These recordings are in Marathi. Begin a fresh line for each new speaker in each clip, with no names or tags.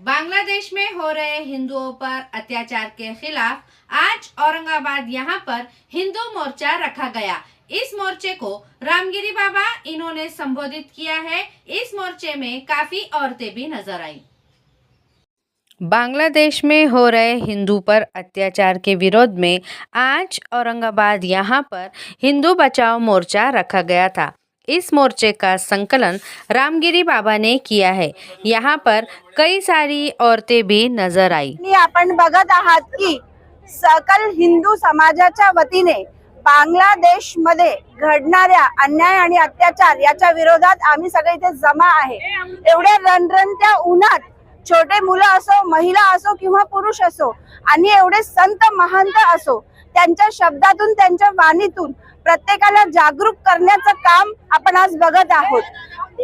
बांग्लादेश में हो रहे हिंदुओं पर अत्याचार के खिलाफ आज औरंगाबाद यहाँ पर हिंदू मोर्चा रखा गया। इस मोर्चे को रामगिरी बाबा इन्होंने संबोधित किया है। इस मोर्चे में काफ़ी औरतें भी नज़र आई। बांग्लादेश में हो रहे हिंदू पर अत्याचार के विरोध में आज औरंगाबाद यहाँ पर हिंदू बचाओ मोर्चा रखा गया था। इस मोर्चे का संकलन रामगिरी बाबा ने किया है। यहाँ पर कई सारी औरतें भी नजर आई।
आणि आपण बघत आहात की सकल हिंदू समाजाच्या वतीने बांगलादेशमध्ये घडणाऱ्या अन्याय आणि अत्याचार याच्या विरोधात आम्ही सगळे इथे जमा आहे. एवढ्या रणरणत्या उन्हात छोटे मुलं असो महिला असो किंवा पुरुष असो आणि एवढे संत महंत असो त्यांच्या शब्दातून त्यांच्या वाणीतून प्रत्येकाला जागरूक करण्याचं काम आपण आज बघत आहोत.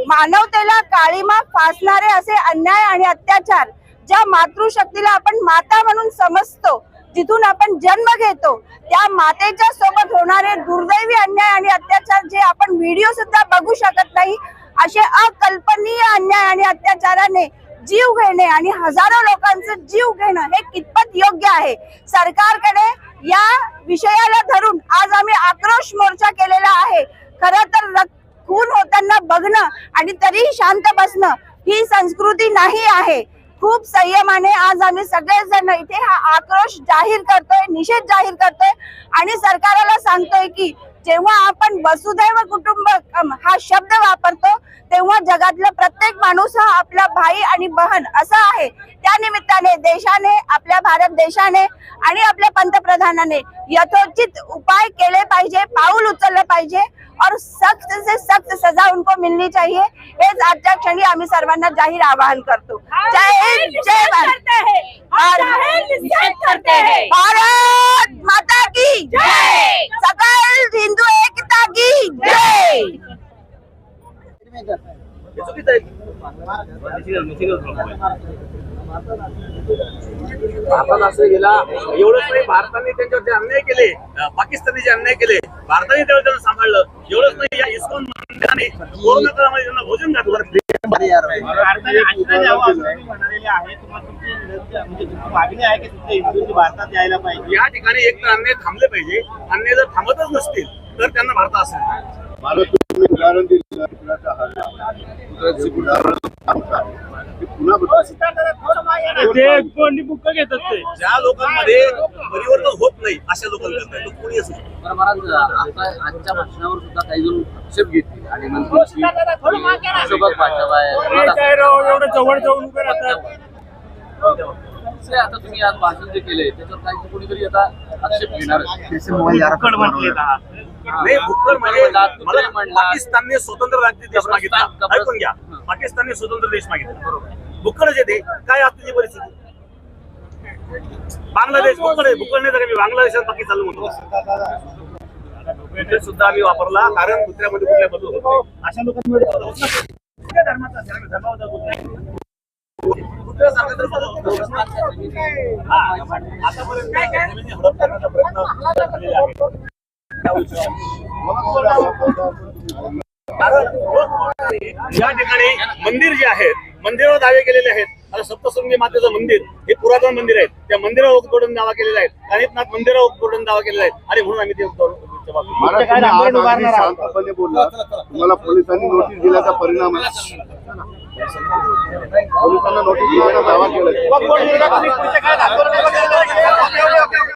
मानवतेला काळीमा फासणारे असे अन्याय आणि अत्याचार ज्या मातृशक्तीला आपण माता म्हणून समजतो जिथून आपण जन्म घेतो त्या मातेच्या सोबत होणारे दुर्दैवी अन्याय आणि अत्याचार जे आपण व्हिडिओ सुद्धा बघू शकत नाही असे अकल्पनीय अन्याय आणि अत्याचाराने जीव घेणे आणि हजारो लोकांचं जीव घेणं हे कितपत योग्य आहे? सरकारकडे या विषयाला धरून आज आम्ही आक्रोश मोर्चा केलेला आहे. खर तर खून होताना बघणं आणि तरीही शांत बसणं ही संस्कृती नाही आहे. खूप संयमाने आज आम्ही सगळेजण इथे हा आक्रोश जाहीर करतोय निषेध जाहीर करतोय आणि सरकाराला सांगतोय की जेव्हा आपण वसुदैव कुटुंबकम हा शब्द वापरतो तेव्हा जगातला प्रत्येक माणूस हा आपला भाई आणि बहन असा आहे. त्या निमित्ताने देशाने आपल्या भारत देशाने आणि आपल्या पंतप्रधानाने यथोचित उपाय केले पाहिजे पाऊल उचललं पाहिजे और सख्त से सख्त सजा उनको मिलनी चाहिए. हेच आजच्या क्षणी आम्ही सर्वांना जाहीर आवाहन करतो. जय हिंद जय भारत. भारत माता की जय सकल हिंदू एकता की जय
भारतात असं गेला एवढंच नाही भारताने त्यांच्यावर जे अन्याय केले अं, पाकिस्तानने जे अन्याय केले भारताने त्यावेळी त्यांना सांभाळलं एवढंच नाही या इस्कॉन मंदिराने कोरोना काळामध्ये त्यांना भोजन घातलं
मागणी आहे की भारतात यायला पाहिजे
या ठिकाणी एक तर अन्याय थांबले पाहिजे अन्याय जर थांबतच नसतील तर त्यांना भारत असेल
ते.
ज्या लोकांमध्ये परिवर्तन होत नाही अशा लोकांना तो कोणी असो
बरं महाराज आता आजच्या भाषणावर सुद्धा काही जण आक्षेप घेतले. आणि भाषा आहे दुसरे आता तुम्ही आज भाषण जे केले त्याच्यावर काही कोणीतरी आता आक्षेप घेणार
नाही म्हणजे मला. पाकिस्तानने स्वतंत्र राज्य देश मागितला. ऐकून घ्या. पाकिस्तानने स्वतंत्र देश मागितला. भुक्कडच येते काय तुझी परिस्थिती? बांगलादेश भुक्कड आहे. भुक्कड नाही तर मी बांगलादेशात पाकिस्तान म्हणतो सुद्धा आम्ही वापरला कारण कुत्र्यामध्ये कुठल्या बदल होत नाही. अशा लोकांमध्ये. कुठल्या धर्माचा आतापर्यंत जमिनी हडप करण्याचा प्रयत्न झालेला आहे. या ठिकाणी मंदिर जे आहेत मंदिरावर दावे केलेले आहेत आता सप्तशृंगी मातेचं मंदिर हे पुरातन मंदिर आहे. त्या मंदिरावर तोडून दावा केलेला आहे. कानिपनाथ मंदिरावर तोडून दावा केलेला आहे. आणि म्हणून आम्ही ते
शांतपणे बोलला. तुम्हाला पोलिसांनी नोटीस दिल्याचा परिणाम आहे. पोलिसांना नोटीस दिल्याचा दावा केला.